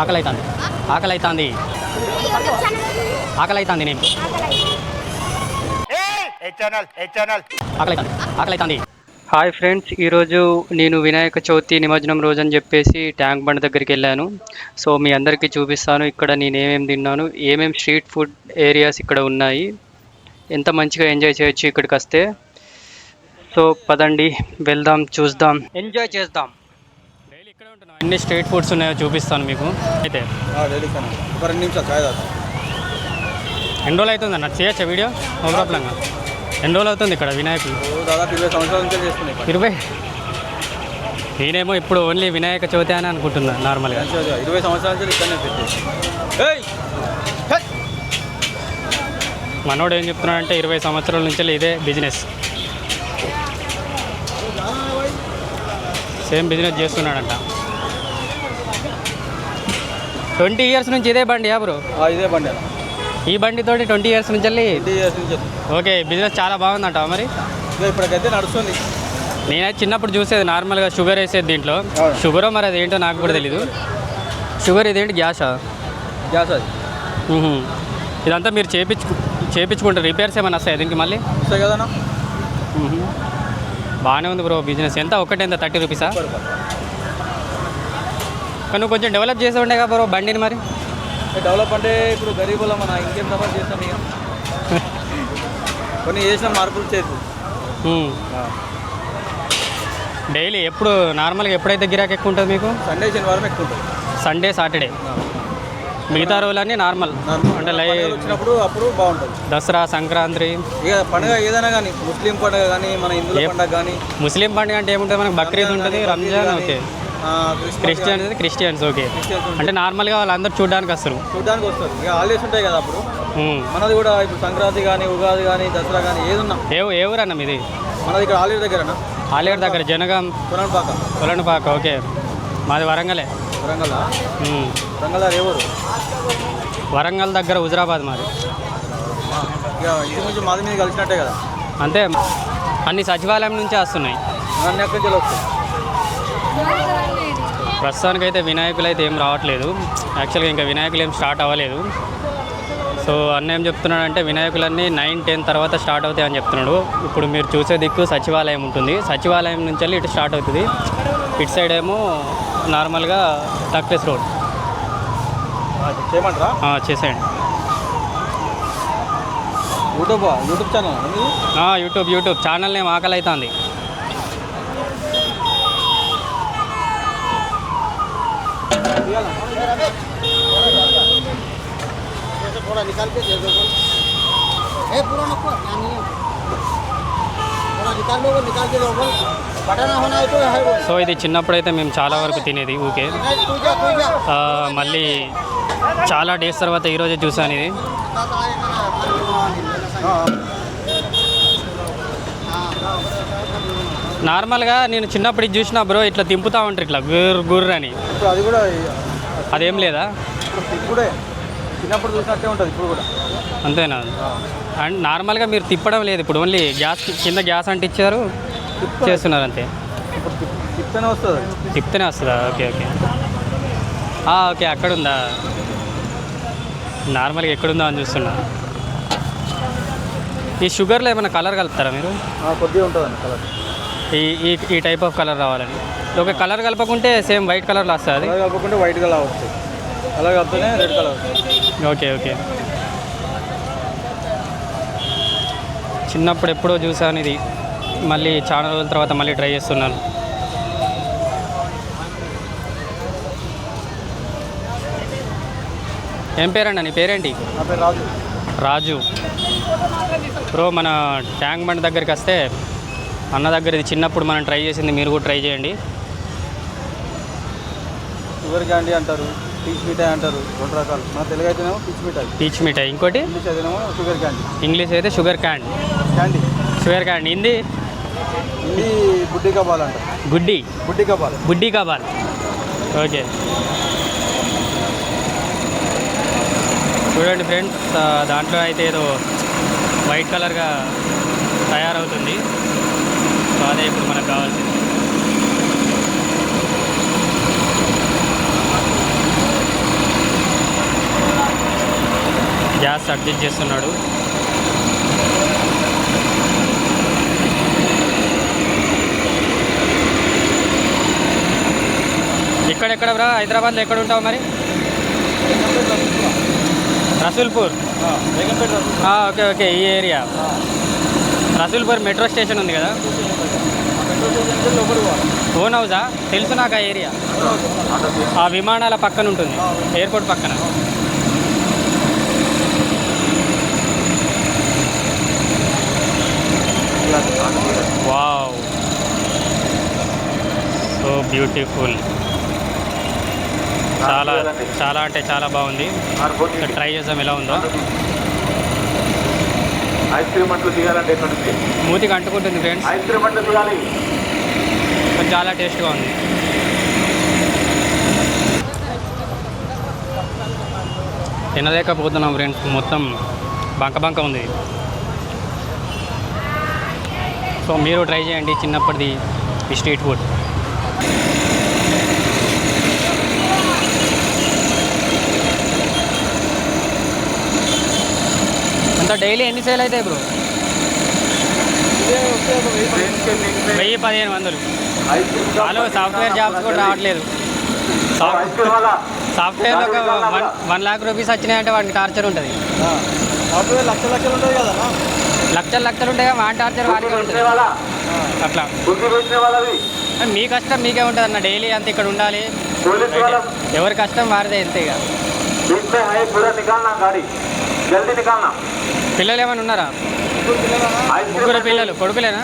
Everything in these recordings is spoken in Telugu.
ఆకలి అవుతుంది ఆకలి అవుతుంది ఆకలి అవుతుంది నేను ఆకలి అవుతుంది ఆకలి అవుతుంది హాయ్ ఫ్రెండ్స్ ఈరోజు నేను వినాయక చవితి నిమజ్జనం రోజు అని చెప్పేసి ట్యాంక్ బండ్ దగ్గరికి వెళ్ళాను. సో మీ అందరికీ చూపిస్తాను. ఇక్కడ నేను ఏమేమి తిన్నాను ఏమేమి స్ట్రీట్ ఫుడ్ ఏరియాస్ ఇక్కడ ఉన్నాయి. ఎంత మంచిగా ఎంజాయ్ చేయొచ్చు ఇక్కడికి వస్తే. సో పదండి వెళ్దాం చూద్దాం. ఎంజాయ్ చేద్దాం. ఎన్ని స్ట్రీట్ ఫుడ్స్ ఉన్నాయో చూపిస్తాను మీకు. అయితే. ఒక రెండు నిమిషాలు తాగుతా. ఎన్ని రోజులు అవుతుంది అన్న? చేయొచ్చా వీడియో? నో ప్రాబ్లం ఎన్ని రోజులు అవుతుంది ఇక్కడ వినాయకుడు? ఓ దాదాపు ఇరవై సంవత్సరాల నుంచి చేస్తున్నాయి. ఇరవై? నేనేమో ఇప్పుడు ఓన్లీ వినాయక చవితి అని అనుకుంటున్నా నార్మల్గా ఇరవై సంవత్సరాల నుంచి ఇక్కడనే! మనోడు ఏం చెప్తున్నాడంటే ఇరవై సంవత్సరాల నుంచి ఇదే బిజినెస్ సేమ్ బిజినెస్ చేస్తున్నాడంట. ట్వంటీ ఇయర్స్ నుంచి ఇదే బండి యా బ్రో? ఇదే బండి ఈ బండితోటి ట్వంటీ ఇయర్స్ నుంచి వెళ్ళి? ట్వంటీ ఇయర్స్ నుంచి ఓకే బిజినెస్ చాలా బాగుందంట మరి? ఇప్పటికైతే నడుస్తుంది. నేనైతే చిన్నప్పుడు చూసేది నార్మల్గా షుగర్ వేసేది దీంట్లో. షుగరో మరి అది ఏంటో నాకు కూడా తెలీదు. షుగర్ ఇదేంటి గ్యాసా? గ్యాస్ అది. ఇదంతా మీరు చేపించు చేపించుకుంటారు రిపేర్స్ ఏమైనా వస్తాయి దీనికి మళ్ళీ? వస్తాయి కదన్నా. బాగానే ఉంది బ్రో బిజినెస్. ఎంత? ఒకటి ఎంత థర్టీ రూపీసా? కానీ నువ్వు కొంచెం డెవలప్ చేసి ఉండే కదా బ్రో బండిని మరి. డెవలప్ అంటే ఇప్పుడు గరీబుల మన ఇంకేం డెవలప్ చేస్తాం ఇక. కొన్ని చేసిన మార్పులు చేసి. డైలీ ఎప్పుడు నార్మల్గా ఎప్పుడైతే గిరాకీ ఎక్కువ ఉంటుంది మీకు? సండే శనివారం ఎక్కువ ఉంటుంది. సండే సాటర్డే మిగతా రోజులన్నీ నార్మల్ అంటే లై పండుగలు వచ్చినప్పుడు అప్పుడు బాగుంటుంది. దసరా సంక్రాంతి. ఇక పండుగ ఏదైనా కానీ ముస్లిం పండుగ కానీ మన హిందువుల ఏ- పండుగ కానీ. ముస్లిం పండుగ అంటే ఏముంటుంది? మనకి బక్రీద్ ఉంటుంది Ramzan okay. Christians Christians okay. అంటే నార్మల్గా వాళ్ళందరూ చూడడానికి వస్తారు. చూడడానికి వస్తారు. ఇక హాలిడేస్ ఉంటాయి కదా అప్పుడు. మనది కూడా ఇప్పుడు సంక్రాంతి కానీ ఉగాది కానీ దసరా కానీ ఏది ఉన్నా ఏ ఏ ఊరన్న మీది? మనది ఇక్కడ హాలిడే దగ్గరనా ఆలేరు దగ్గర జనగాం. కొనపాక కొలనుపాక ఓకే. మాది వరంగలే. వరంగల్. వరంగల్ ఏ ఊరు? వరంగల్ దగ్గర హుజరాబాద్ మాది. నుంచి మాది మీద కలిసినట్టే కదా. అంతే. అన్ని సచివాలయం నుంచే వస్తున్నాయి. అన్ని అక్కడి నుంచి వస్తాయి. ప్రస్తుతానికి అయితే వినాయకులు అయితే ఏం రావట్లేదు. యాక్చువల్గా ఇంకా వినాయకులు ఏం స్టార్ట్ అవ్వలేదు. సో అన్న ఏం చెప్తున్నాడంటే వినాయకులన్నీ నైన్ టెన్ తర్వాత స్టార్ట్ అవుతాయి అని చెప్తున్నాడు. ఇప్పుడు మీరు చూసే దిక్కు సచివాలయం ఉంటుంది. సచివాలయం నుంచి వెళ్ళి ఇటు స్టార్ట్ అవుతుంది. ఇటు సైడ్ ఏమో నార్మల్గా టక్లెస్ రోడ్. చేయమంటారా? చేసేయండి. YouTube? YouTube channel? YouTube YouTube. Channel name ఆకలి అవుతుంది थोड़ा निकाल के दे दो ए पूरा नको ना नहीं है थोड़ा निकाल दो निकाल के दो बटा ना होना है तो है वो సో ఇది చిన్నప్పుడైతే మేము చాలా వరకు తినేది ఊకే नहीं, तू जा तू जा ఆ, మళ్ళీ చాలా డేస్ తర్వాత ఈరోజే చూసాను ఇది నార్మల్గా నేను చిన్నప్పుడు ఇది చూసిన బ్రో ఇట్లా తింపుతా ఉంటారు ఇట్లా గుర్ గుర్ర అని ఇప్పుడు అది కూడా అదేం లేదా? ఇప్పుడు. చిన్నప్పుడు చూసినట్టే ఉంటుంది ఇప్పుడు కూడా. అంతేనా? అండ్ నార్మల్గా మీరు తిప్పడం లేదు ఇప్పుడు ఓన్లీ గ్యాస్ కింద గ్యాస్ అంటే ఇచ్చారు చేస్తున్నారు అంతే. తిప్తేనే వస్తుంది. తిప్తేనే వస్తుందా? Okay okay. ఓకే అక్కడ ఉందా నార్మల్గా ఎక్కడుందా అని చూస్తున్నా. ఈ షుగర్లో ఏమైనా కలర్ కలుపుతారా మీరు? కొద్దిగా ఉంటుంది అండి కలర్. ఈ ఈ ఈ టైప్ ఆఫ్ కలర్ రావాలని ఒక కలర్ కలపకుంటే సేమ్ వైట్ కలర్లో వస్తుంది. అలా కాకుండా వైట్ కలర్ వస్తాయి. అలా కాకపోతే రెడ్ కలర్ వస్తుంది ఓకే ఓకే. చిన్నప్పుడు ఎప్పుడో చూసాను ఇది. మళ్ళీ చాలా రోజుల తర్వాత మళ్ళీ ట్రై చేస్తున్నాను. ఏం పేరండి నీ పేరేంటి? రాజు. రాజు. బ్రో మన ట్యాంక్ బండ్ దగ్గరికి వస్తే అన్న దగ్గర ఇది చిన్నప్పుడు మనం ట్రై చేసింది మీరు కూడా ట్రై చేయండి. షుగర్ క్యాండీ అంటారు పీచ్ మిఠాయి అంటారు రెండు రకాలు. మన తెలుగు అయితేనేమో పీచ్ మిఠాయి. పీచ్ మిఠాయి. ఇంకోటి? ఇంగ్లీష్ అయితేనేమో షుగర్ క్యాండీ. ఇంగ్లీష్ అయితే sugar candy. Candy. Sugar candy. Hindi? Hindi బుడ్డి కబాల్ అంటారు. గుడ్డి బుడ్డి కబాల్. బుడ్డి కబాల్. ఓకే. చూడండి ఫ్రెండ్స్ దాంట్లో అయితే ఏదో వైట్ కలర్గా తయారవుతుంది. అదే ఇప్పుడు మనకు కావాల్సింది. గ్యాస్ అడ్జస్ట్ చేస్తున్నాడు. ఎక్కడెక్కడ బ్రా? హైదరాబాద్లో ఎక్కడ ఉంటావు మరి? రసూల్పూర్. ఓకే ఓకే ఈ ఏరియా. రసూల్పూర్ మెట్రో స్టేషన్ ఉంది కదా? ఓన్ హౌసా? తెలుసు నాకు ఆ ఏరియా. ఆ విమానాల పక్కన ఉంటుంది. ఎయిర్పోర్ట్ పక్కన. వావ్. So beautiful. చాలా చాలా అంటే చాలా బాగుంది. ట్రై చేద్దాం ఎలా ఉందో. ఐస్ క్రీమ్ అంటూ దిగాలంటే ఎక్కడ నుంచి మూతికి అంటుకుంటుంది ఫ్రెండ్స్. ఐస్ క్రీమ్ అంటూ దిగాలి చాలా టేస్ట్గా ఉంది. తినలేకపోతున్నాం ఫ్రెండ్స్ మొత్తం బంక బంక ఉంది. సో మీరు ట్రై చేయండి చిన్నప్పటిది స్ట్రీట్ ఫుడ్. అంత డైలీ ఎన్ని సేల్ అవుతాయి బ్రో? వెయ్యి పదిహేను. వందలు. వాళ్ళు సాఫ్ట్వేర్ జాబ్స్ కూడా రావట్లేదు. సాఫ్ట్ ఐస్ క్రీమ్ వాళ్ళ సాఫ్ట్వేర్లో ఒక వన్ వన్ లాక్ రూపీస్ వచ్చినాయంటే వాడికి టార్చర్ ఉంటుంది. ఆ, సాఫ్ట్వేర్ లక్ష లక్షలు ఉంటుంది కదా లక్షలు లక్షలు ఉంటాయి వాడి టార్చర్ వాడికే ఉంటుంది. అట్లా. మీ కష్టం మీకే ఉంటుంది అన్న డైలీ అంత ఇక్కడ ఉండాలి. ఎవరి కష్టం వారిదే అంతే ఇక. పిల్లలు ఏమైనా ఉన్నారా? ముగ్గురు పిల్లలు. కొడుకులేనా?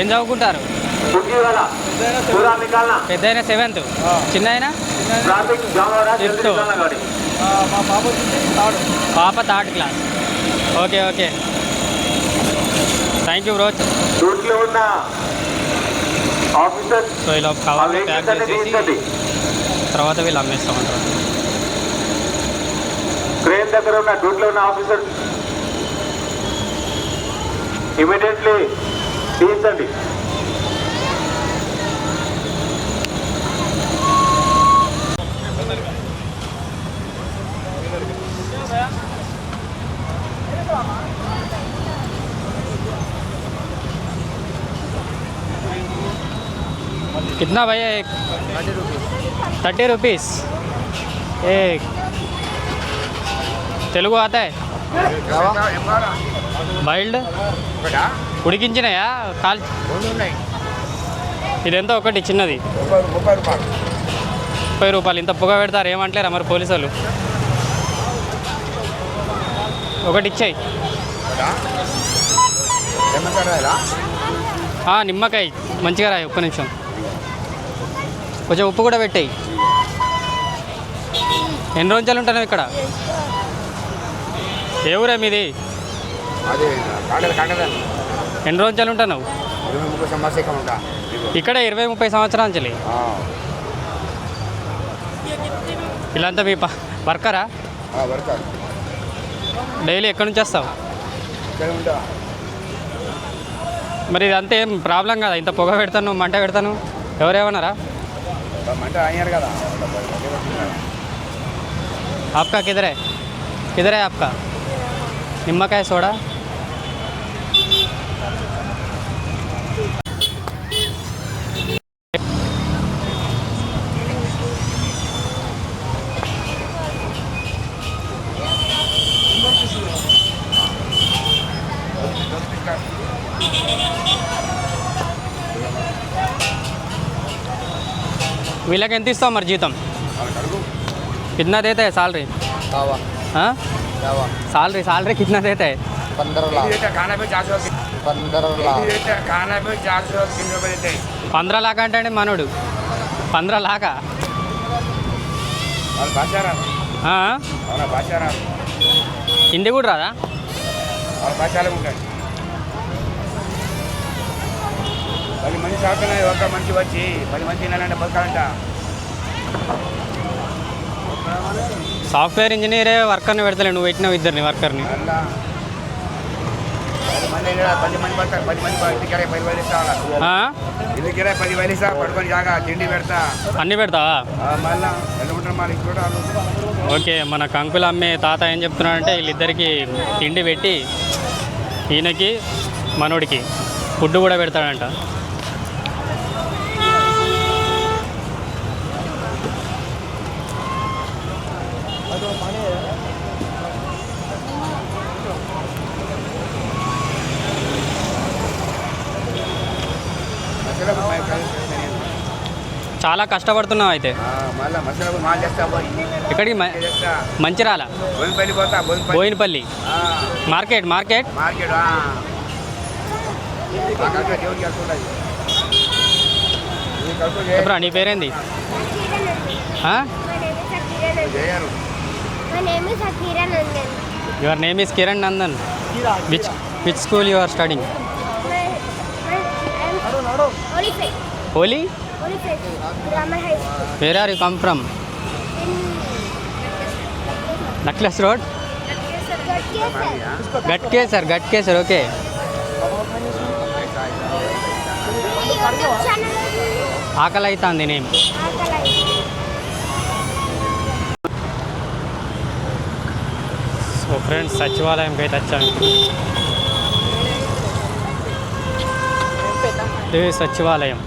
ఏం చదువుకుంటారు? పెద్ద అయినా సెవెంత్. చిన్న అయినా పాప third. Class. Okay okay. Thank you bro so ఇలా కావాలి ప్యాక్ తర్వాత వీళ్ళు అమ్మేస్తామంటారు. క్రేన్ దగ్గర ఉన్న డ్యూటీలో ఉన్న ఆఫీసర్ ఇమీడియట్లీ తీయించండి कितना भैया एक थर्टी रुपीस एक తెలుగు అతయ్ మైల్డ్ ఉడికించినాయా? కాల్ ఇదెంత ఒకటి చిన్నది. ముప్పై రూపాయలు. ఇంత పొగ పెడతారు ఏమంటలేరు మరి పోలీసు వాళ్ళు ఒకటి ఇచ్చాయి. నిమ్మకాయ మంచిగా రాయి ఒక్క నిమిషం. కొంచెం ఉప్పు కూడా పెట్టాయి. ఎన్ని రోజులు ఉంటాను ఇక్కడ? ఏ ఊరే మీది అదే కాండద కాండద ఎన్ని రోజులు ఉంటున్నావు ఇరవై ముప్పై సమస్య ఉంటా ఇక్కడ ఇరవై ముప్పై సంవత్సరాల నుంచి ఇలాంతా మీ ప- వర్కరా వర్కర్ డైలీ ఎక్కడి నుంచి వస్తావు ఇక్కడ ఉంటా మరి ఇదంతా ఏం ప్రాబ్లం కదా ఇంత పొగ పెడతాను మంట పెడతాను ఎవరేమన్నారా మంట అయ్యారు కదా आपका किधर है किधर है आपका निम्मकाय सोडा వీళ్ళకి ఎంత ఇస్తావు మరి జీతం कितना देता है सैलरी కావా हाँ కావా सैलरी सैलरी कितना देता है पंद्रह लाख खाना पे चार सौ पंद्रह लाख खाना पे चार सौ तीन रुपये देते हैं పంద్రా లాక్ అంటే మనోడు పంద్రా లాకా और भाषा रहा ఆ? और भाषा रहा హిందీ కూడా రాదా और భాషలు ఉంటాయి పది మంది సాగుతున్నాయి ఒక మనిషి వచ్చి పది మంది తినాలంటే బతకాలంట సాఫ్ట్వేర్ ఇంజనీరే వర్కర్ని పెడతలే నువ్వు పెట్టినావు ఇద్దరిని వర్కర్ని. అన్ని పది మంది పది మంది పది మంది పది పది పడుకొని తిండి పెడతా? పెడతావా ఓకే మన కంకులు అమ్మే తాత ఏం చెప్తున్నాడంటే వీళ్ళిద్దరికి తిండి పెట్టి ఈయనకి మనోడికి ఫుడ్ కూడా పెడతాడంట. చాలా కష్టపడుతున్నావు అయితే. చేస్తా మంచిరాల? Boinapalli market market? చెప్పురా నీ పేరేంది. Your name is Kiran Nandan which which school you are studying. Holy where are you come from Necklace Road Gatke, sir. గట్కే సార్ గట్కే సార్ ఓకే. ఆకలి అవుతుంది నేమ్ Akalai. సో ఫ్రెండ్స్ సచివాలయంకి అయితే వచ్చాను ఇది సచివాలయం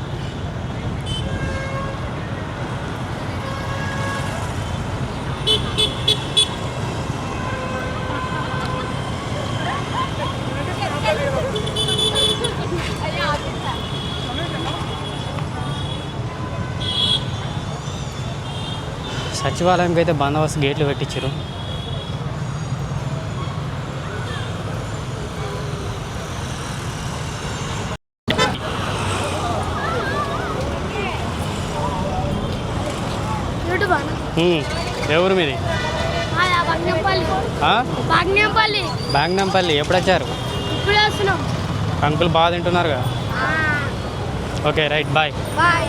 సచివాలయంకి అయితే బందోబస్తు గేట్లు పెట్టించారు ఊరు మీది? బాగ్నేపల్లి. ఎప్పుడు వచ్చారు అంకుల్ బాగా తింటున్నారుగా? Okay right bye. బాయ్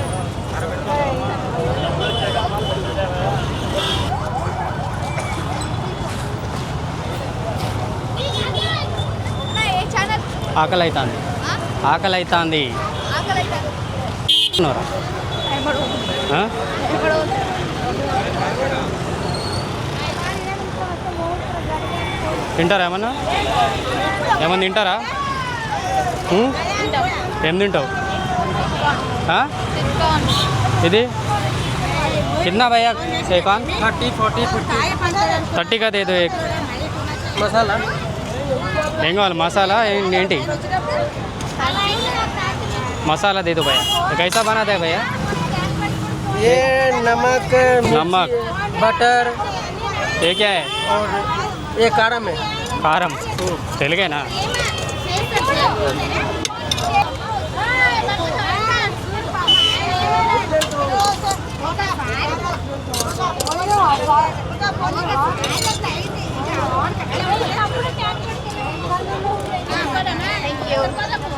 ఏ ఛానల్ ఆకలి అవుతుంది ఆకలి అవుతుంది ఆకలి తింటారా ఏమన్నా ఏమన్నా తింటారా హ్మ్? ఏం తింటావు ఆ? ఇది कितना भैया सेकान थर्टी फोर्टी फिफ्टी థర్టీ का दे दो एक मसाला ఏం కావాలి మసాలా ఏం- ఏంటి मसाला दे दो भैया ये कैसा बनाता है भैया ये नमक नमक। बटर ये क्या है और ये काढ़ा में కారం తెలుగేనా కూడా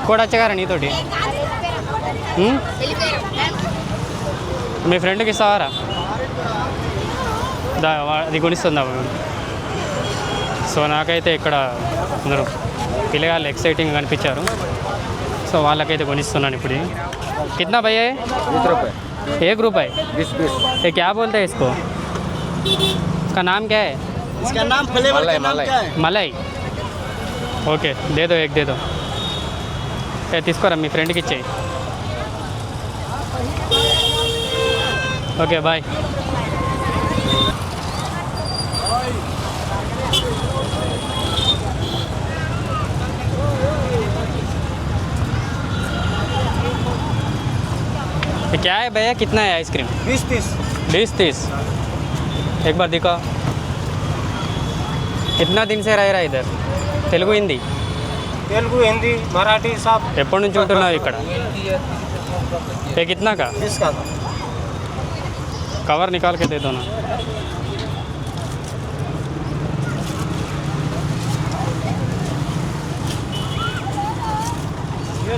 వచ్చగారా నీతోటి హ్మ్? మీ ఫ్రెండ్కి ఇస్తావారా దా వా- అది కొనిస్తుందా సో నాకైతే ఇక్కడ అందరూ పిల్లగాళ్ళు ఎక్సైటింగ్ కనిపించారు సో వాళ్ళకైతే కొనిస్తున్నాను ఇప్పుడు ఇది. कितना भैया है बीस रुपये एक रुपये बीस बीस ये क्या बोलते हैं इसको इसका नाम क्या है इसका नाम फ्लेवर मलाई, का नाम मलाई। क्या है मलाई okay they though egg they దో ఏ తీసుకోరా మీ ఫ్రెండ్కి ఇచ్చేయి ఓకే బాయ్ ये क्या है भैया कितना है आइसक्रीम बीस तीस बीस तीस एक बार दिखाओ कितना दिन से रह रहा है इधर తెలుగు హిందీ तेलुगु हिंदी मराठी सब। का? कवर निकाल के दे दो ना।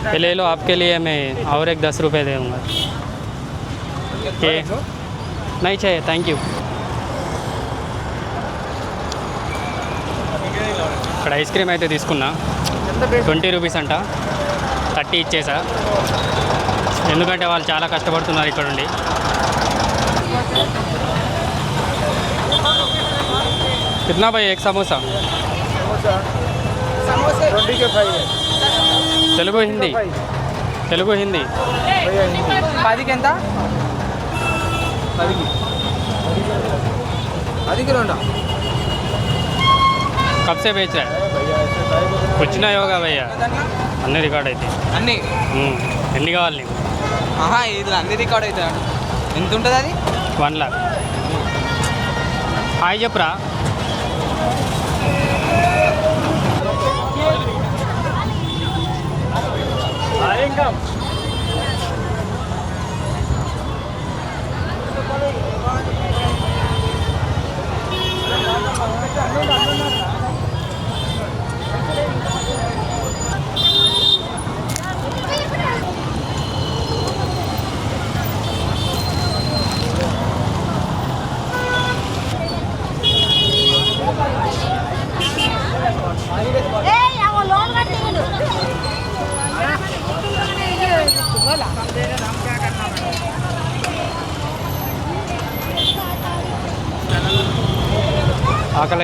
ये ले लो आपके लिए मैं और एक दस रुपये दे दूँगा। ये नहीं चाहिए थैंक यू ఇక్కడ आइसक्रीम अच्छे तस्कना तो ట్వంటీ రూపీస్ అంట థర్టీ ఇచ్చేసా ఎందుకంటే వాళ్ళు చాలా కష్టపడుతున్నారు ఇక్కడ ఉండి कितना भाई एक समोसा సమోసా ట్వంటీ కే ఫైవ్ తెలుగు హిందీ తెలుగు హిందీ పదికి ఎంత పదికి పదికి రెండా कब से बेच रहा వచ్చినాయో కావయ్య అన్ని రికార్డ్ అయితే అన్ని? ఎన్ని కావాలి నీకు? ఆహా ఇట్లా అన్ని రికార్డ్ అయితే ఎంత ఉంటుంది అది? One lock. హాయ్ చెప్పరా.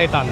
ఆకలి అవుతుంది ఛానల్